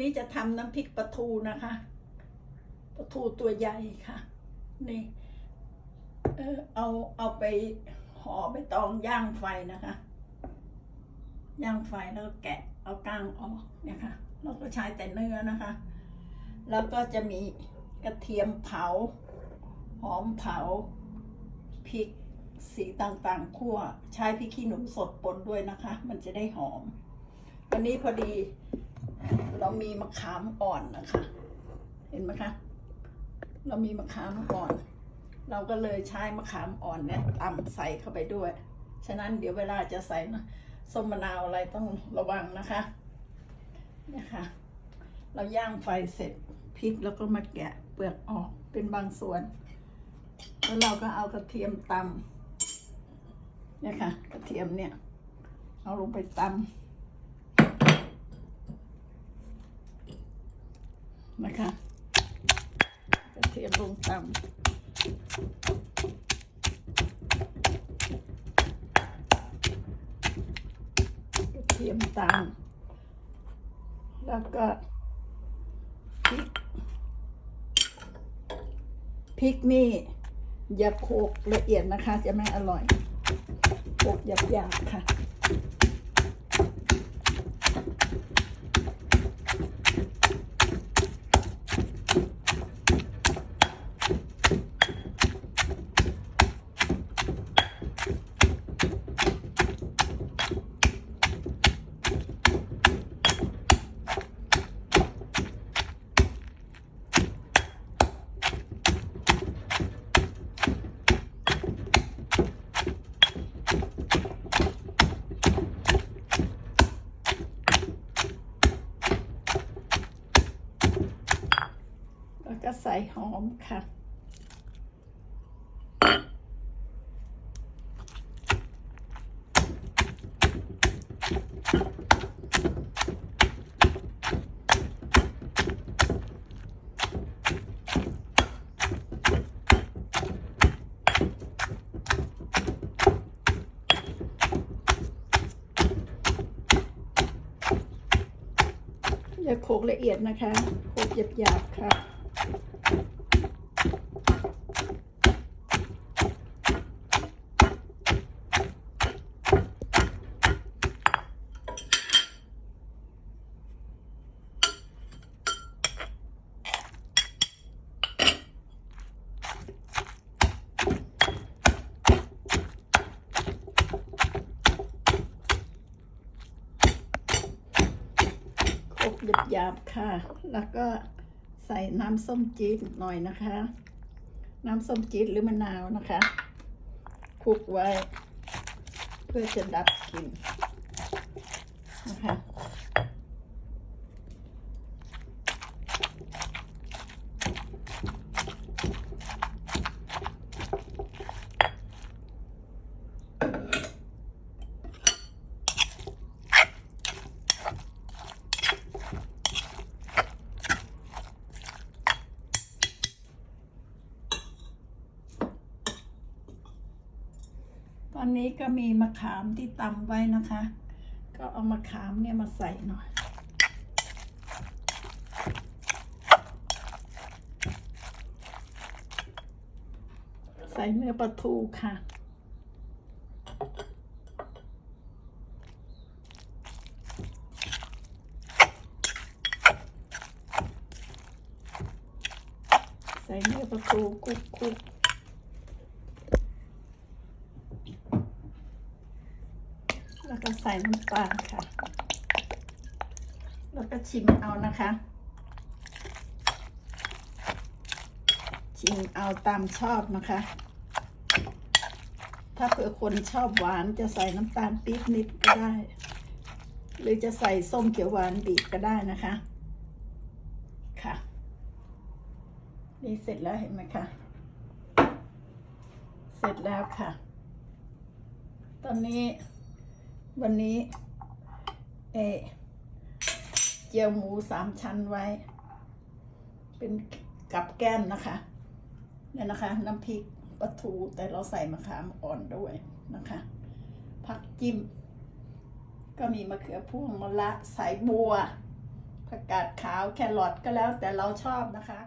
นี่จะทำน้ำพริกปลาทูนะคะปลาทูตัวใหญ่ค่ะ นี่ เออเอาเอาไปห่อไปตองย่างไฟนะคะ ย่างไฟแล้วก็แกะเอาก้างออกเนี่ยค่ะเราก็ใช้แต่เนื้อนะคะ แล้วก็จะมีกระเทียมเผา หอมเผาพริกสีต่างๆคั่ว ใช้พริกขี้หนูสดปนด้วยนะคะ มันจะได้หอม วันนี้พอดี เรามีมะขามอ่อนนะคะ เห็นไหมคะ เรามีมะขามอ่อน เราก็เลยใช้มะขามอ่อนเนี่ยตำใส่เข้าไปด้วย ฉะนั้นเดี๋ยวเวลาจะใส่นะส้มมะนาวอะไรต้องระวังนะคะเนี่ยค่ะเราย่างไฟเสร็จพริกแล้วก็มาแกะเปลือกออกเป็นบางส่วน แล้วเราก็เอากระเทียมตำเนี่ยค่ะ กระเทียมเนี่ย เอาลงไปตำ นะคะกระเทียมลงตำกระเทียมตำแล้วก็พริกพริกนี่อย่าโขกละเอียดนะคะ จะไม่อร่อยโขกหยาบๆค่ะ ส่หอมค่ะอย่าโขกละเอียดนะคะ โขกหยาบๆค่ะ หยาบๆค่ะ แล้วก็ใส่น้ำส้มจี๊ดหน่อยนะคะ น้ำส้มจี๊ดหรือมะนาวนะคะคลุกไว้ เพื่อจะดับกลิ่น ตอนนี้ก็มีมะขามที่ตำไว้นะคะ ก็เอามะขามเนี่ยมาใส่หน่อยใส่เนื้อปลาทูค่ะ ใส่เนื้อปลาทูคลุก แล้วก็ใส่น้ำตาลค่ะ แล้วก็ชิมเอานะคะ ชิมเอาตามชอบนะคะ ถ้าเผื่อคนชอบหวานจะใส่น้ำตาลปี๊บนิดก็ได้ หรือจะใส่ส้มเขียวหวานบีบก็ได้นะคะ ค่ะ นี่เสร็จแล้วเห็นไหมคะ เสร็จแล้วค่ะ ตอนนี้ วันนี้เอเจียวหมูสามชั้นไว้ เป็นกับแก้มนะคะเนี่ยนะคะ น้ำพริกปลาทูแต่เราใส่มะขามอ่อนด้วยนะคะผักจิ้ม ก็มีมะเขือพวงมะละสายบัวผักกาดขาวแครอทก็แล้วแต่เราชอบนะคะ